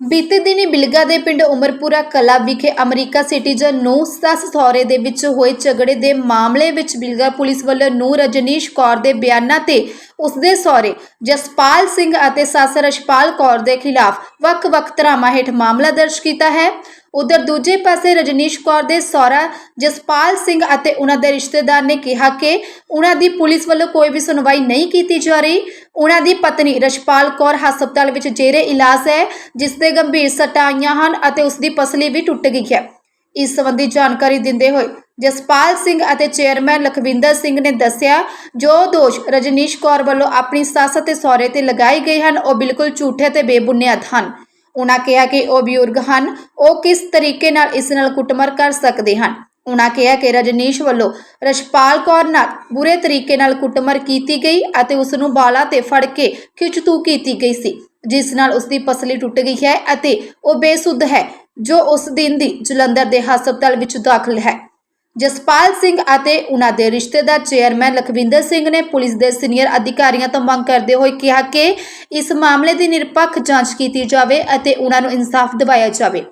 ਬੀਤੇ ਦਿਨੀ ਬਿਲਗਾ ਦੇ ਪਿੰਡ ਉਮਰਪੁਰਾ ਕਲਾ ਵਿਖੇ ਅਮਰੀਕਾ ਸਿਟੀਜ਼ਨ ਨੂੰ ਸੱਸ ਸਹੁਰੇ ਦੇ ਵਿੱਚ ਹੋਏ ਝਗੜੇ ਦੇ ਮਾਮਲੇ ਵਿੱਚ ਬਿਲਗਾ ਪੁਲਿਸ ਵੱਲੋਂ ਨੂੰ ਰਜਨੀਸ਼ ਕੌਰ ਦੇ ਬਿਆਨਾਂ ਤੇ ਉਸਦੇ ਸਹੁਰੇ ਜਸਪਾਲ ਸਿੰਘ ਅਤੇ ਸੱਸ ਰਸ਼ਪਾਲ ਕੌਰ ਦੇ ਖਿਲਾਫ ਵੱਖ-ਵੱਖ ਧਰਾਵਾਂ ਹੇਠ ਮਾਮਲਾ ਦਰਜ ਕੀਤਾ ਹੈ। ਉਧਰ ਦੂਜੇ ਪਾਸੇ ਰਜਨੀਸ਼ ਕੌਰ ਦੇ ਸਹੁਰਾ ਜਸਪਾਲ ਸਿੰਘ ਅਤੇ ਉਹਨਾਂ ਦੇ ਰਿਸ਼ਤੇਦਾਰ ਨੇ ਕਿਹਾ ਕਿ ਉਹਨਾਂ ਦੀ ਪੁਲਿਸ ਵੱਲੋਂ ਕੋਈ ਵੀ ਸੁਣਵਾਈ ਨਹੀਂ ਕੀਤੀ ਜਾ ਰਹੀ। ਉਹਨਾਂ ਦੀ ਪਤਨੀ ਰਸ਼ਪਾਲ ਕੌਰ ਹਸਪਤਾਲ ਵਿੱਚ ਜੇਰੇ ਇਲਾਜ ਹੈ, ਜਿਸ ਦੇ ਗੰਭੀਰ ਸੱਟਾਂ ਆਈਆਂ ਹਨ ਅਤੇ ਉਸ ਦੀ ਪਸਲੀ ਵੀ ਟੁੱਟ ਗਈ ਹੈ। ਇਸ ਸੰਬੰਧੀ ਜਾਣਕਾਰੀ ਦਿੰਦੇ ਹੋਏ ਜਸਪਾਲ ਸਿੰਘ ਅਤੇ ਚੇਅਰਮੈਨ ਲਖਵਿੰਦਰ ਸਿੰਘ ਨੇ ਦੱਸਿਆ, ਜੋ ਦੋਸ਼ ਰਜਨੀਸ਼ ਕੌਰ ਵੱਲੋਂ ਆਪਣੀ ਸੱਸ ਅਤੇ ਸਹੁਰੇ ਤੇ ਲਗਾਏ ਗਏ ਹਨ, ਉਹ ਬਿਲਕੁਲ ਝੂਠੇ ਤੇ ਬੇਬੁਨਿਆਦ ਹਨ। ਉਹਨਾਂ ਕਿਹਾ ਕਿ ਉਹ ਬਜ਼ੁਰਗ ਹਨ, ਉਹ ਕਿਸ ਤਰੀਕੇ ਨਾਲ ਇਸ ਨਾਲ ਕੁੱਟਮਾਰ ਕਰ ਸਕਦੇ ਹਨ? ਉਹਨਾਂ ਕਿਹਾ ਕਿ ਰਜਨੀਸ਼ ਵੱਲੋਂ ਰਸ਼ਪਾਲ ਕੌਰ ਨਾਲ ਬੁਰੇ ਤਰੀਕੇ ਨਾਲ ਕੁੱਟਮਾਰ ਕੀਤੀ ਗਈ ਅਤੇ ਉਸ ਨੂੰ ਬਾਲਾਂ ਤੇ ਫੜ ਕੇ ਖਿੱਚਤੂ ਕੀਤੀ ਗਈ ਸੀ, ਜਿਸ ਨਾਲ ਉਸ ਦੀ ਪਸਲੀ ਟੁੱਟ ਗਈ ਹੈ ਅਤੇ ਉਹ ਬੇਸੁੱਧ ਹੈ, ਜੋ ਉਸ ਦਿਨ ਦੀ ਜਲੰਧਰ ਦੇ ਹਸਪਤਾਲ ਵਿੱਚ ਦਾਖਲ ਹੈ। ਜਸਪਾਲ ਸਿੰਘ ਅਤੇ ਉਹਨਾਂ ਦੇ ਰਿਸ਼ਤੇਦਾਰ ਚੇਅਰਮੈਨ ਲਖਵਿੰਦਰ ਸਿੰਘ ਨੇ ਪੁਲਿਸ ਦੇ ਸੀਨੀਅਰ ਅਧਿਕਾਰੀਆਂ ਤੋਂ ਮੰਗ ਕਰਦੇ ਹੋਏ ਕਿਹਾ ਕਿ ਇਸ ਮਾਮਲੇ ਦੀ ਨਿਰਪੱਖ ਜਾਂਚ ਕੀਤੀ ਜਾਵੇ ਅਤੇ ਉਹਨਾਂ ਨੂੰ ਇਨਸਾਫ ਦਿਵਾਇਆ ਜਾਵੇ।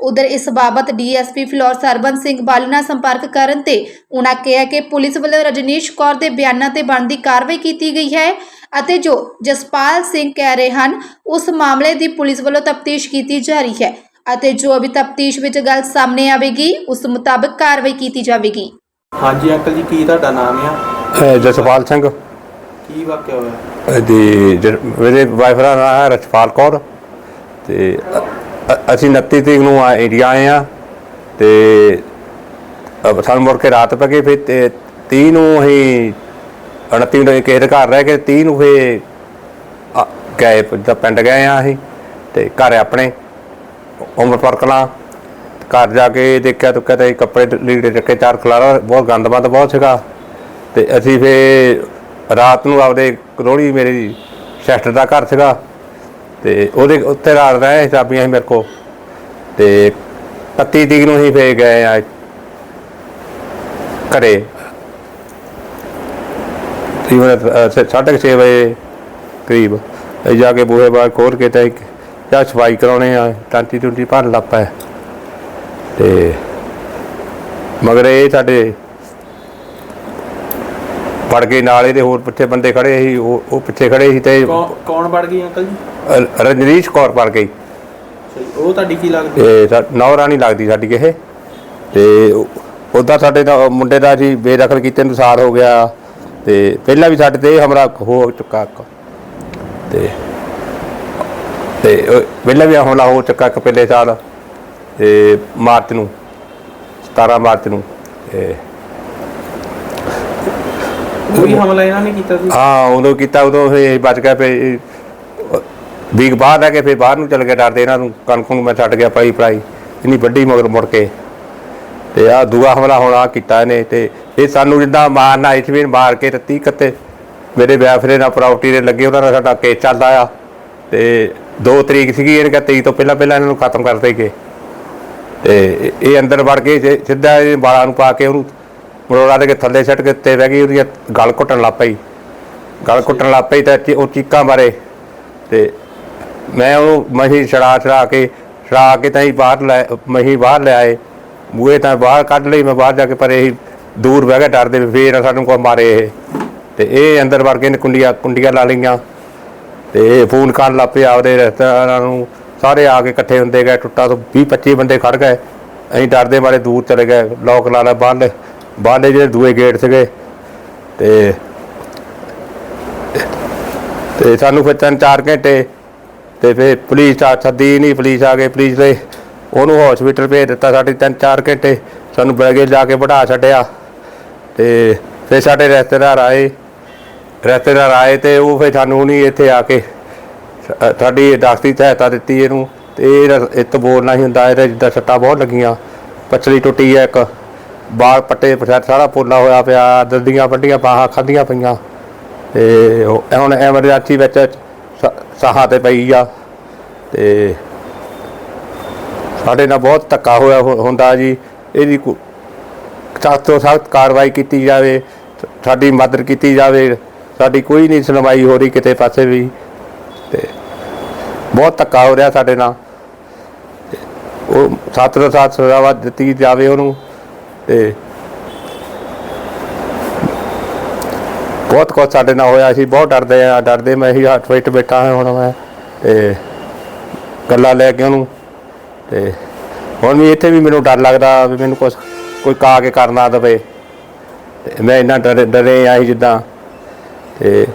ਉਧਰ ਇਸ ਬਾਬਤ ਡੀਐਸਪੀ ਫਲੋਰ ਸਰਬਨ ਸਿੰਘ ਬਾਲੀ ਨਾਲ ਸੰਪਰਕ ਕਰਨ ਤੇ ਉਹਨਾਂ ਕਿਹਾ ਕਿ ਪੁਲਿਸ ਵੱਲੋਂ ਰਜਨੀਸ਼ ਕੌਰ ਦੇ ਬਿਆਨਾਂ ਤੇ ਬਣਦੀ ਕਾਰਵਾਈ ਕੀਤੀ ਗਈ ਹੈ ਅਤੇ ਜੋ ਜਸਪਾਲ ਸਿੰਘ ਕਹਿ ਰਹੇ ਹਨ, ਉਸ ਮਾਮਲੇ ਦੀ ਪੁਲਿਸ ਵੱਲੋਂ ਤਫਤੀਸ਼ ਕੀਤੀ ਜਾ ਰਹੀ ਹੈ। ਅਤੇ ਜੋ ਵੀ ਤਫਤੀਸ਼ ਵਿੱਚ ਗੱਲ ਸਾਹਮਣੇ ਆਵੇਗੀ ਉਸ ਮੁਤਾਬਕ ਕਾਰਵਾਈ ਕੀਤੀ ਜਾਵੇਗੀ। ਹਾਂਜੀ ਅੰਕਲ ਜੀ ਕੀ ਤੁਹਾਡਾ ਨਾਮ ਆ? ਅਹ ਜਸਪਾਲ ਸਿੰਘ। ਕੀ ਵਾਕਿਆ ਹੋਇਆ? ਦੀ ਜ- ਮੇਰੇ ਵਾਈਫ ਦਾ ਨਾਮ ਹੈ ਰਛਪਾਲ ਕੌਰ। ਤੇ ਅ- ਅ- ਅਸੀਂ 29 ਤਰੀਕ ਨੂੰ ਆ ਇੰਡੀਆ ਆਏ ਆ। ਤੇ ਅ, ਸਾਨੂੰ ਮੁੜ ਕੇ ਰਾਤ ਪੈ ਗਈ ਫਿਰ ਤੇ 30 ਨੂੰ ਅਸੀਂ 29 ਨੂੰ ਕਿਸੇ ਦੇ ਘਰ ਰਹਿ ਕੇ 30 ਨੂੰ ਫਿਰ ਗਏ ਪਿੰਡ ਗਏ ਆ ਅਸੀਂ ਤੇ ਘਰ ਆਪਣੇ। ਉਮਰਪੁਰ ਕਲਾਂ ਘਰ ਜਾ ਕੇ ਦੇਖਿਆ ਤਾਂ ਕਹਿੰਦੇ ਕੱਪੜੇ ਲੀੜੇ ਚੱਕੇ ਚਾਰ ਖਲਾਰਾ, ਬਹੁਤ ਗੰਦਮੰਦ ਬਹੁਤ ਸੀਗਾ। ਤੇ ਅਸੀਂ ਫੇ ਰਾਤ ਨੂੰ ਆਪਦੇ ਕਰੋੜੀ ਮੇਰੀ ਸਿਸਟਰ ਦਾ ਘਰ ਸੀਗਾ। ਤੇ ਉਹਦੇ ਉੱਤੇ ਰਾਤ ਰਹੇ ਚਾਬੀਆਂ ਸੀ ਮੇਰੇ ਕੋ ਤੇ 31 ਤਰੀਕ ਨੂੰ ਅਸੀਂ ਫੇ ਗਏ ਆ ਘਰੇ। ਤਕਰੀਬਨ ਸਾਢੇ ਕੁ ਛੇ ਵਜੇ ਕਰੀਬ। ਅਸੀਂ ਜਾ ਕੇ ਬੂਹੇ ਬਾਹਰ ਖੋਲ ਕੇ ਤਾਂ ਜਾਂ ਸਫ਼ਾਈ ਕਰਾਉਣੇ ਆ ਟਾਂਟੀ ਟੁੰਟੀ ਭਰਨ ਲੱਗ ਪਏ। ਤੇ ਮਗਰ ਇਹ ਸਾਡੇ ਵੜ ਗਏ ਨਾਲ ਇਹਦੇ ਹੋਰ ਪਿੱਛੇ ਬੰਦੇ ਖੜੇ ਸੀ ਉਹ ਉਹ ਪਿੱਛੇ ਖੜੇ ਸੀ ਤੇ ਕੌਣ ਵੜ ਗਈ ਅੰਕਲ ਜੀ? ਰਜਨੀਸ਼ ਕੌਰ ਵੜ ਗਈ। ਉਹ ਤੁਹਾਡੀ ਕੀ ਲੱਗਦੀ? ਤੇ ਨੌ ਰਾਣੀ ਲੱਗਦੀ ਸਾਡੀ ਇਹ। ਤੇ ਉਹਦਾ ਸਾਡੇ ਦਾ ਮੁੰਡੇ ਦਾ ਜੀ ਬੇਦਖਲ ਕੀਤੇ ਨੂੰ ਸਾਲ ਹੋ ਗਿਆ। ਤੇ ਪਹਿਲਾਂ ਵੀ ਸਾਡੇ ਤੇ ਹਮਲਾ ਹੋ ਚੁੱਕਾ ਤੇ ਤੇ ਪਹਿਲਾਂ ਵੀ ਹਮਲਾ ਹੋ ਚੁੱਕਾ ਇੱਕ ਪਹਿਲੇ ਸਾਲ ਤੇ ਮਾਰਚ ਨੂੰ 17 ਮਾਰਚ ਨੂੰ ਤੇ ਕੋਈ ਹਮਲਾ ਇਹਨਾਂ ਨੇ ਕੀਤਾ ਸੀ? ਹਾਂ ਉਦੋਂ ਕੀਤਾ ਉਦੋਂ ਫੇ ਬਚ ਗਿਆ ਫੇ ਵੀਕ ਬਾਹਰ ਰਹਿ ਕੇ ਫੇ ਬਾਹਰ ਨੂੰ ਚਲ ਗਿਆ ਡਰਦੇ ਇਹਨਾਂ ਨੂੰ ਕਣਕ ਨੂੰ ਮੈਂ ਛੱਡ ਗਿਆ ਪਾਈ ਪੜਾਈ ਇੰਨੀ ਵੱਡੀ ਮਗਰ ਮੁੜ ਕੇ। ਤੇ ਆ ਦੂਆ ਹਮਲਾ ਹੁਣ ਆ ਕੀਤਾ ਇਹਨੇ ਤੇ ਇਹ ਸਾਨੂੰ ਜਿੱਦਾਂ ਮਾਰਨਾ ਇਸ ਵੀ ਮਾਰ ਕੇ ਰੱਤੀ ਕੱਤੇ ਮੇਰੇ ਵਿਆਹ ਨਾਲ ਪ੍ਰਾਪਰਟੀ ਦੇ ਲੱਗੇ ਉਹਨਾਂ ਦਾ ਸਾਡਾ ਕੇਸ ਚੱਲਦਾ ਆ ਤੇ 2 ਤਰੀਕ ਸੀਗੀ ਇਹਨੇ ਕਿਹਾ 23 ਤੋਂ ਪਹਿਲਾਂ ਪਹਿਲਾਂ ਇਹਨਾਂ ਨੂੰ ਖਤਮ ਕਰ ਦੇਗੇ ਤੇ ਇਹ ਅੰਦਰ ਵੜ ਕੇ ਸਿ- ਸਿੱਧਾ ਇਹ ਵਾਲਾਂ ਨੂੰ ਪਾ ਕੇ ਉਹਨੂੰ ਮਰੋੜਾ ਦੇ ਕੇ ਥੱਲੇ ਸੱਟ ਕੇ ਉੱਤੇ ਬਹਿ ਗਈ ਉਹਦੀ ਗਲ ਘੁੱਟਣ ਲੱਗ ਪਈ। ਗਲ ਘੁੱਟਣ ਲੱਗ ਪਈ ਤਾਂ ਚੀ- ਉਹ ਚੀਕਾਂ ਮਾਰੇ। ਤੇ ਮੈਂ ਉਹਨੂੰ ਮਹੀ ਛੜਾ ਛੜਾ ਕੇ ਛੜਾ ਕੇ ਤਾਂ ਹੀ ਬਾਹਰ ਲੈ ਮਹੀ ਬਾਹਰ ਲੈ ਆਏ। ਬੂਹੇ ਤਾਂ ਬਾਹਰ ਕੱਢ ਲਈ ਮੈਂ ਬਾਹਰ ਜਾ ਕੇ ਪਰ ਇਹ ਦੂਰ ਬਹਿ ਕੇ ਡਰਦੇ ਵੀ ਫੇਰ ਨਾ ਸਾਨੂੰ ਕੋਈ ਮਾਰੇ ਇਹ। ਤੇ ਇਹ ਅੰਦਰ ਵੜ ਕੇ ਨੇ ਕੁੰਡੀਆਂ ਕੁੰਡੀਆਂ ਲਾ ਲਈਆਂ। ਤੇ ਫੋਨ ਕਰਨ ਲੱਗ ਪਏ ਆਪਦੇ ਰਿਸ਼ਤੇਦਾਰਾਂ ਨੂੰ। ਸਾਰੇ ਆ ਕੇ ਇਕੱਠੇ ਹੁੰਦੇ ਗਏ, ਟੁੱਟਾ ਤੋਂ 20 25 ਬੰਦੇ ਖੜ ਗਏ। ਅਸੀਂ ਡਰਦੇ ਮਾਰੇ ਦੂਰ ਚਲੇ ਗਏ ਲੋਕ ਲਾ ਲਿਆ ਬਾਹਰਲੇ ਬਾਹਰਲੇ ਜਿਹੜੇ ਦੂਏ ਗੇਟ ਸੀਗੇ। ਤੇ ਤੇ ਸਾਨੂੰ ਫਿਰ ਤਿੰਨ ਚਾਰ ਘੰਟੇ ਤੇ ਫਿਰ ਪੁਲਿਸ ਆ ਸੱਦੀ ਨਹੀਂ ਪੁਲਿਸ ਆ ਗਏ ਪੁਲਿਸ ਨੇ ਉਹਨੂੰ ਹਸਪੀਟਲ ਭੇਜ ਦਿੱਤਾ ਸਾਡੇ ਤਿੰਨ ਚਾਰ ਘੰਟੇ। ਸਾਨੂੰ ਬੈਗੇ ਜਾ ਕੇ ਬਿਠਾ ਛੱਡਿਆ। ਤੇ ਫਿਰ ਸਾਡੇ ਰਿਸ਼ਤੇਦਾਰ ਆਏ। ਰਿਸ਼ਤੇਦਾਰ ਆਏ ਤੇ ਉਹ ਫਿਰ ਸਾਨੂੰ ਨਹੀਂ ਇੱਥੇ ਆ ਕੇ ਸਾਡੀ ਡਾਕਟਰੀ ਸਹਾਇਤਾ ਦਿੱਤੀ ਇਹਨੂੰ। ਤੇ ਇਹ ਰ- ਇਹ ਬੋਲਣਾ ਹੀ ਹੁੰਦਾ, ਇਹਦਾ ਜਿੱਦਾਂ ਸੱਟਾਂ ਬਹੁਤ ਲੱਗੀਆਂ। ਪਛਲੀ ਟੁੱਟੀ ਹੈ ਇੱਕ, ਬਾਲ ਪੱਟੇ ਪਛਾੜ ਸਾਰਾ ਪੋਲਾ ਹੋਇਆ ਪਿਆ ਦਰਦੀਆਂ ਵੱਡੀਆਂ, ਬਾਹਾਂ ਖਾਧੀਆਂ ਪਈਆਂ। ਤੇ ਹੁਣ ਐਮਰਜੈਂਸੀ ਵਿੱਚ ਸਾਹਾਂ ਤੇ ਪਈ ਆ। ਤੇ ਸਾਡੇ ਨਾਲ ਬਹੁਤ ਧੱਕਾ ਹੋਇਆ ਹੁੰਦਾ ਜੀ। ਇਹਦੀ ਸਖਤ ਤੋਂ ਸਖਤ ਕਾਰਵਾਈ ਕੀਤੀ ਜਾਵੇ, ਸਾਡੀ ਮਦਦ ਕੀਤੀ ਜਾਵੇ। ਸਾਡੀ ਕੋਈ ਨਹੀਂ ਸੁਣਵਾਈ ਹੋ ਰਹੀ ਕਿਤੇ ਪਾਸੇ ਵੀ। ਤੇ ਬਹੁਤ ਧੱਕਾ ਹੋ ਰਿਹਾ ਸਾਡੇ ਨਾਲ। ਉਹ ਸੱਤ ਤੋਂ ਸੱਤ ਸਜ਼ਾਵਾ ਦਿੱਤੀ ਜਾਵੇ ਉਹਨੂੰ। ਤੇ ਬਹੁਤ ਕੁਛ ਸਾਡੇ ਨਾਲ ਹੋਇਆ। ਸੀ ਬਹੁਤ ਡਰਦੇ ਆ, ਡਰਦੇ ਮੈਂ ਹੀ ਹੱਥ ਵਿੱਚ ਬੈਠਾ ਹਾਂ ਹੁਣ ਮੈਂ। ਤੇ ਗੱਲਾਂ ਲੈ ਕੇ ਉਹਨੂੰ। ਤੇ ਹੁਣ ਵੀ ਇੱਥੇ ਵੀ ਮੈਨੂੰ ਡਰ ਲੱਗਦਾ ਵੀ ਮੈਨੂੰ ਕੁਛ ਕੋਈ ਕਾ ਕੇ ਕਰਨਾ ਦਵੇ। ਤੇ ਮੈਂ ਇੰਨਾ ਡਰੇ ਡਰੇ ਆਈ ਜਿੱਦਾਂ ਤੇ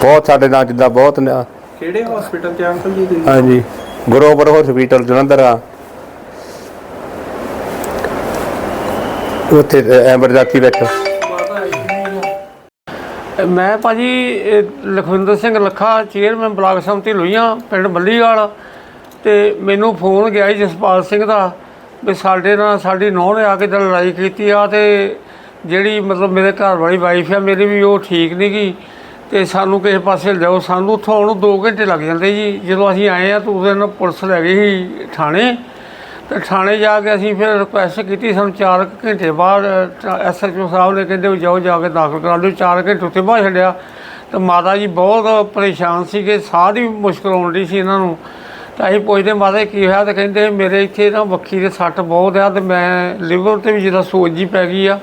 ਬਹੁਤ ਸਾਡੇ ਨਾਲ ਜਿੱਦਾਂ ਬਹੁਤ ਨਾ- ਕਿਹੜੇ ਹਸਪੀਟਲ 'ਚ ਅੰਕਲ ਜੀ ਤੁਸੀਂ? ਹਾਂਜੀ ਗਰੋਵਰ ਹਸਪੀਟਲ ਜਲੰਧਰ ਆ। ਉੱਥੇ ਐਮਰਜੈਂਸੀ ਵਿੱਚ। ਮੈਂ ਭਾਜੀ ਇਹ ਲਖਵਿੰਦਰ ਸਿੰਘ ਲੱਖਾ ਚੇਅਰਮੈਨ ਬਲਾਕ ਸੰਮਤੀ ਲੋਹੀਆਂ ਪਿੰਡ ਬੱਲੀਵਾਲ ਤੇ ਮੈਨੂੰ ਫੋਨ ਗਿਆ ਜੀ ਜਸਪਾਲ ਸਿੰਘ ਦਾ ਵੀ ਸਾਡੇ ਨਾਲ ਸਾਡੀ ਨੌਂ ਨੇ ਆ ਕੇ ਤਾਂ ਲੜਾਈ ਕੀਤੀ ਆ ਤੇ ਜਿਹੜੀ ਮਤਲਬ ਮੇਰੇ ਘਰ ਵਾਲੀ ਵਾਈਫ ਆ, ਮੇਰੀ ਵੀ ਉਹ ਠੀਕ ਨਹੀਂ ਗਈ ਤੇ ਸਾਨੂੰ ਕਿਸੇ ਪਾਸੇ ਲਿਆਓ ਸਾਨੂੰ ਉੱਥੋਂ ਆਉਣ ਨੂੰ 2 ਘੰਟੇ ਲੱਗ ਜਾਂਦੇ ਜੀ। ਜਦੋਂ ਅਸੀਂ ਆਏ ਆ, ਤਾਂ ਉਸ ਨਾਲ ਪੁਲਿਸ ਲੈ ਗਈ ਸੀ ਥਾਣੇ। ਤੇ ਥਾਣੇ ਜਾ ਕੇ ਅਸੀਂ ਫਿਰ ਰਿਕੁਐਸਟ ਕੀਤੀ, ਸਾਨੂੰ 4 ਘੰਟੇ ਬਾਅਦ ਐਸਐਚਓ ਸਾਹਿਬ ਨੇ ਕਹਿੰਦੇ ਵੀ ਜਾਓ, ਜਾ ਕੇ ਦਾਖਲ ਕਰਾ ਦਿਓ। 4 ਘੰਟੇ ਉੱਥੇ ਬਾਹਰ ਛੱਡਿਆ। ਤੇ ਮਾਤਾ ਜੀ ਬਹੁਤ ਪਰੇਸ਼ਾਨ ਸੀਗੇ, ਸਾਹ ਦੀ ਮੁਸ਼ਕਲ ਆਉਣ ਆਉਂਦੀ ਸੀ ਇਹਨਾਂ ਨੂੰ। ਤਾਂ ਅਸੀਂ ਪੁੱਛਦੇ, ਮਾਤਾ ਜੀ, ਕੀ ਹੋਇਆ? ਤੇ ਕਹਿੰਦੇ, ਮੇਰੇ ਇੱਥੇ ਨਾ ਵੱਖੀ ਦੇ ਸੱਟ ਬਹੁਤ ਆ, ਤੇ ਮੈਂ ਲਿਵਰ ਤੇ ਵੀ ਜਿਹਦਾ ਸੋਜ ਜੀ ਪੈ ਗਈ ਆ।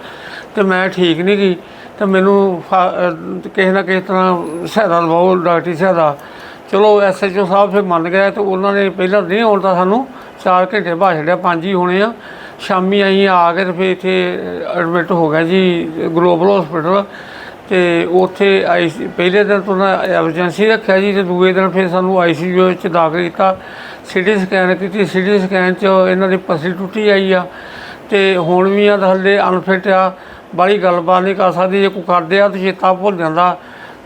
ਤੇ ਮੈਂ ਠੀਕ ਨਹੀਂ ਗਈ, ਤੇ ਮੈਨੂੰ ਫਾ- ਕਿਸੇ ਨਾ ਕਿਸੇ ਤਰ੍ਹਾਂ ਸਹਾਇਤਾ ਲਵਾਓ, ਡਾਕਟਰੀ ਸਹਾਇਤਾ। ਚਲੋ ਐਸਐਚਓ ਸਾਹਿਬ ਫਿਰ ਮੰਨ ਗਏ ਤੇ ਉਹਨਾਂ ਨੇ ਪਹਿਲਾਂ ਨਹੀਂ ਆਉਣ ਤਾਂ ਸਾਨੂੰ 4 ਘੰਟੇ ਬਾਅਦ ਛੱਡਿਆ, ਪੰਜ ਹੀ ਹੋਣੇ ਆ। ਸ਼ਾਮੀ ਅਸੀਂ ਆ ਕੇ ਤੇ ਫਿਰ ਇੱਥੇ ਐਡਮਿਟ ਹੋ ਗਿਆ ਜੀ ਗਲੋਬਲ ਹਸਪੀਟਲ ਤੇ ਉੱਥੇ ਆਈ ਪਹਿਲੇ ਦਿਨ ਤੋਂ ਨਾ ਐਮਰਜੈਂਸੀ ਰੱਖਿਆ ਜੀ ਤੇ ਦੂਏ ਦਿਨ ਫਿਰ ਸਾਨੂੰ ਆਈਸੀਯੂ ਵਿੱਚ ਦਾਖਲ ਕੀਤਾ। ਸਿਟੀ ਸਕੈਨ ਕੀਤੀ ਸਿਟੀ ਸਕੈਨ 'ਚ ਇਹਨਾਂ ਦੀ ਪਸਲੀ ਟੁੱਟੀ ਆਈ ਆ। ਤੇ ਹੁਣ ਵੀ ਆ ਤਾਂ ਹਲੇ ਅਨਫਿਟ ਆ। ਬੜੀ ਗੱਲਬਾਤ ਨਹੀਂ ਕਰ ਸਕਦੀ ਜੇ ਕੋਈ ਕਰਦੇ ਆ ਤਾਂ ਚੇਤਾ ਭੁੱਲ ਜਾਂਦਾ।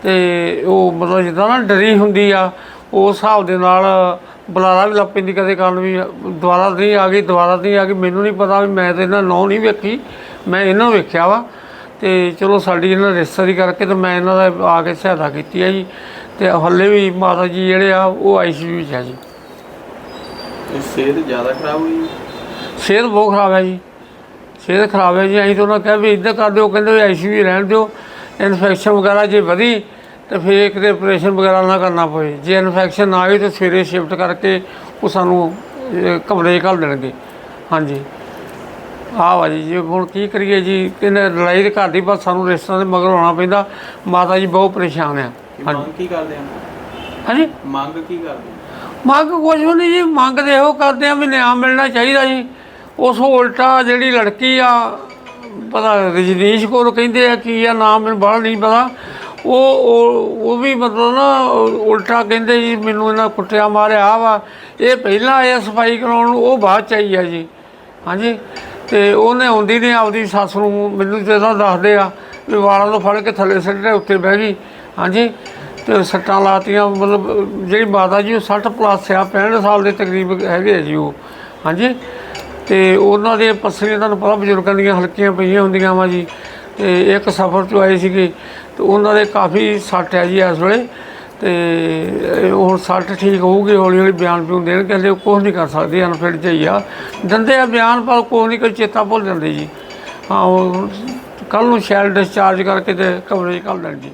ਤੇ ਉਹ ਮਤਲਬ ਜਿੱਦਾਂ ਨਾ ਡਰੀ ਹੁੰਦੀ ਆ ਉਸ ਹਿਸਾਬ ਦੇ ਨਾਲ ਬੁਲਾਰਾ ਵੀ ਲੱਗ ਪੈਂਦੀ ਕਦੇ ਕੰਨ ਵੀ ਦੁਬਾਰਾ ਨਹੀਂ ਆ ਗਈ ਦੁਬਾਰਾ ਨਹੀਂ ਆ ਗਈ। ਮੈਨੂੰ ਨਹੀਂ ਪਤਾ ਵੀ ਮੈਂ ਤੇ ਇਹਨਾਂ ਨੌ ਨਹੀਂ ਵੇਖੀ ਮੈਂ ਇਹਨਾਂ ਨੂੰ ਵੇਖਿਆ ਵਾ। ਤੇ ਚਲੋ ਸਾਡੀ ਇਹਨਾਂ ਰਿਸ਼ਤੇਦਾਰੀ ਕਰਕੇ ਤੇ ਮੈਂ ਇਹਨਾਂ ਦਾ ਆ ਕੇ ਸਹਾਇਤਾ ਕੀਤੀ ਆ ਜੀ। ਤੇ ਹੱਲੇ ਵੀ ਮਾਤਾ ਜੀ ਜਿਹੜੇ ਆ ਉਹ ਆਈਸੀਯੂ ਵਿੱਚ ਆ ਜੀ। ਸਿਹਤ ਜ਼ਿਆਦਾ ਖਰਾਬ ਹੋਈ? ਸਿਹਤ ਬਹੁਤ ਖਰਾਬ ਹੈ ਜੀ। ਸਿਹਤ ਖਰਾਬ ਹੈ ਜੀ ਅਸੀਂ ਤਾਂ ਉਹਨਾਂ ਕਿਹਾ ਵੀ ਇੱਦਾਂ ਕਰ ਦਿਓ ਕਹਿੰਦੇ ਵੀ ਆਈਸੀਯੂ ਰਹਿਣ ਦਿਓ। ਇਨਫੈਕਸ਼ਨ ਵਗੈਰਾ ਜੇ ਵਧੀ ਤੇ ਫਿਰ ਕਿਤੇ ਆਪਰੇਸ਼ਨ ਵਗੈਰਾ ਨਾ ਕਰਨਾ ਪਵੇ। ਜੇ ਇਨਫੈਕਸ਼ਨ ਨਾ ਆਈ ਤਾਂ ਸਵੇਰੇ ਸ਼ਿਫਟ ਕਰਕੇ ਉਹ ਸਾਨੂੰ ਕਮਰੇ ਘੱਲ ਦੇਣਗੇ। ਹਾਂਜੀ। ਆਹ ਵਾ ਜੀ ਹੁਣ ਕੀ ਕਰੀਏ ਜੀ ਕਿਨੇ ਲੜਾਈ ਦੇ ਘਰ ਦੀ ਬਸ ਸਾਨੂੰ ਰਿਸ਼ਤਿਆਂ ਦੇ ਮਗਰ ਆਉਣਾ ਪੈਂਦਾ। ਮਾਤਾ ਜੀ ਬਹੁਤ ਪਰੇਸ਼ਾਨ ਆ। ਮੰਗ ਕੀ ਕਰਦੇ ਆ? ਹਾਂਜੀ? ਮੰਗ ਕੀ ਕਰਦੇ ਮੰਗ ਕੁਝ ਨਹੀਂ ਜੀ ਮੰਗ ਤੇ ਇਹੋ ਕਰਦੇ ਆ ਵੀ ਨਿਆਂ ਮਿਲਣਾ ਚਾਹੀਦਾ ਜੀ। ਉਸ ਉਲਟਾ ਜਿਹੜੀ ਲੜਕੀ ਆ, ਪਤਾ ਰਜਨੀਸ਼ ਕੌਰ ਕਹਿੰਦੇ ਆ ਕੀ ਆ, ਨਾਮ ਮੈਨੂੰ ਬੜਾ ਨਹੀਂ ਪਤਾ। ਉਹ ਉਹ ਵੀ ਮਤਲਬ ਨਾ ਉਲਟਾ ਕਹਿੰਦੇ ਜੀ, ਮੈਨੂੰ ਇਹਨਾਂ ਕੁੱਟਿਆ ਮਾਰਿਆ ਵਾ। ਇਹ ਪਹਿਲਾਂ ਆਇਆ ਸਫ਼ਾਈ ਕਰਾਉਣ ਨੂੰ ਉਹ ਬਾਅਦ ਚ ਆਈ ਆ ਜੀ। ਹਾਂਜੀ? ਤੇ ਉਹਨੇ ਆਉਂਦੀ ਨੇ ਆਪਦੀ ਸੱਸ ਨੂੰ, ਮੈਨੂੰ ਜਦੋਂ ਦੱਸਦੇ ਆ ਵੀ ਵਾਲਾਂ ਤੋਂ ਫੜ ਕੇ ਥੱਲੇ ਸਿੱਟੇ, ਉੱਤੇ ਬਹਿ ਗਈ। ਹਾਂਜੀ? ਤੇ ਸੱਟਾਂ ਲਾਤੀਆਂ, ਮਤਲਬ ਜਿਹੜੀ ਮਾਤਾ ਜੀ ਉਹ 60 ਪਲੱਸ ਆ 65 ਸਾਲ ਦੇ ਤਕਰੀਬ ਹੈਗੇ ਆ ਜੀ ਉਹ। ਹਾਂਜੀ? ਤੇ ਉਹਨਾਂ ਦੇ ਪਸਲੀਆਂ ਤੁਹਾਨੂੰ ਪਤਾ ਬਜ਼ੁਰਗਾਂ ਦੀਆਂ ਹਲਕੀਆਂ ਪਈਆਂ ਹੁੰਦੀਆਂ ਵਾ ਜੀ। ਤੇ ਇੱਕ ਸਫ਼ਰ ਤੋਂ ਆਏ ਸੀਗੇ, ਤੇ ਉਹਨਾਂ ਦੇ ਕਾਫੀ ਸੱਟ ਹੈ ਜੀ ਇਸ ਵੇਲੇ। ਤੇ ਉਹ ਸੱਟ ਠੀਕ ਹੋਊਗੀ, ਹੌਲੀ ਹੌਲੀ ਬਿਆਨ ਪਿਉਂ ਦੇਣ ਕਹਿੰਦੇ ਉਹ ਕੁਛ ਨਹੀਂ ਕਰ ਸਕਦੇ ਅਨਫਿਟ ਜਿਹੀ ਆ। ਦਿੰਦੇ ਆ ਬਿਆਨ, ਪਰ ਕੋਈ ਨਹੀਂ, ਕੋਈ ਚੇਤਾ ਭੁੱਲ ਜਾਂਦੇ ਜੀ। ਹਾਂ, ਉਹ ਕੱਲ ਨੂੰ ਸ਼ੈਲ ਡਿਸਚਾਰਜ ਕਰਕੇ ਤੇ ਕਵਰੇਜ ਕਰ ਘੱਲ ਦੇਣ ਜੀ